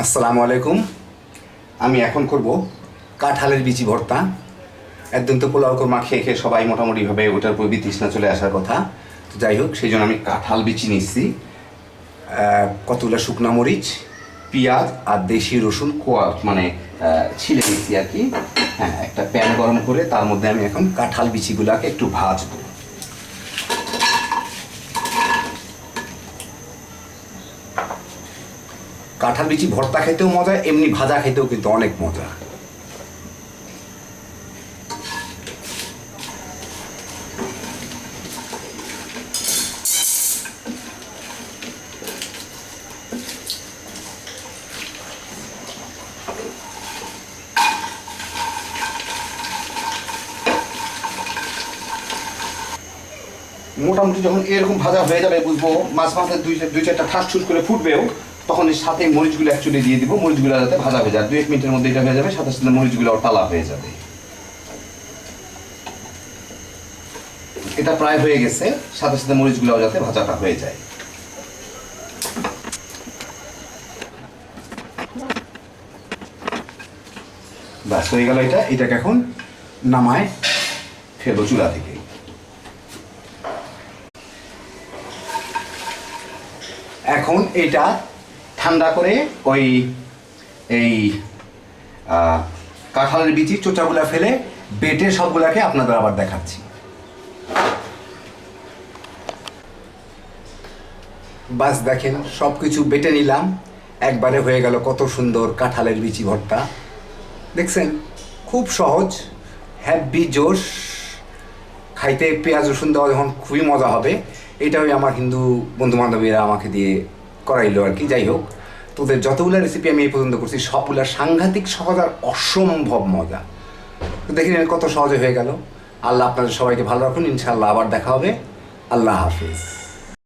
আসসালামু আলাইকুম। আমি এখন করব কাঁঠালের বিচি ভর্তা। একদিন তো পোলাও কোরমা খেয়ে খেয়ে সবাই মোটামুটিভাবে ওটার উপর বিতৃষ্ণা চলে আসার কথা। তো যাই হোক, সেই জন্য আমি কাঁঠাল বিচি নিচ্ছি। কতগুলো শুকনো মরিচ, পেঁয়াজ আর দেশি রসুন কোয়া মানে ছিলে নিচ্ছি আর কি। হ্যাঁ একটা প্যান গরম করে তার মধ্যে আমি এখন কাঁঠাল বিচিগুলাকে একটু ভাজবো। কাঁঠাল বিচি ভর্তা খেতেও মজা, এমনি ভাজা খেতেও কিন্তু অনেক মজা। মোটামুটি যখন এরকম ভাজা হয়ে যাবে, বুঝব মাছ মাথায় দুই দুই চারটা ঠাস ঠুস করে ফুটবেও তখন এর সাথে মরিচগুলো অ্যাকচুয়ালি দিয়ে দিব, মরিচগুলো যাতে ভাজা হয়ে যায়। দুই এক মিনিটের মধ্যে এটা হয়ে যাবে, সাথে সাথে মরিচগুলো টালা হয়ে যাবে। এটা প্রায় হয়ে গেছে, সাথে সাথে মরিচগুলো যাতে ভাজাটা হয়ে যায়। ব্যাস, হয়ে গেল এটা। এটাকে এখন নামায় ফেলব চুলা থেকে। এখন এটা ঠান্ডা করে ওই, এই কাঁঠালের বিচি চোচাগুলা ফেলে বেটে সবগুলাকে আপনাদের আবার দেখাচ্ছি। বাস দেখেন সব কিছু বেটে নিলাম। একবারে হয়ে গেল কত সুন্দর কাঁঠালের বিচি ভর্তা। দেখছেন, খুব সহজ হ্যাপি জোশ। খাইতে পেঁয়াজ রসুন দেওয়া যখন খুবই মজা হবে এটা ওই আমার হিন্দু বন্ধু বান্ধবীরা আমাকে দিয়ে করাইলো আর কি, যাই হোক। তোদের যতগুলো রেসিপি আমি এই পর্যন্ত করছি, সবগুলা সাংঘাতিক সহজ আর অসম্ভব মজা। দেখি কত সহজে হয়ে গেল। আল্লাহ আপনাদের সবাইকে ভালো রাখুন, ইনশাআল্লাহ আবার দেখা হবে। আল্লাহ হাফিজ।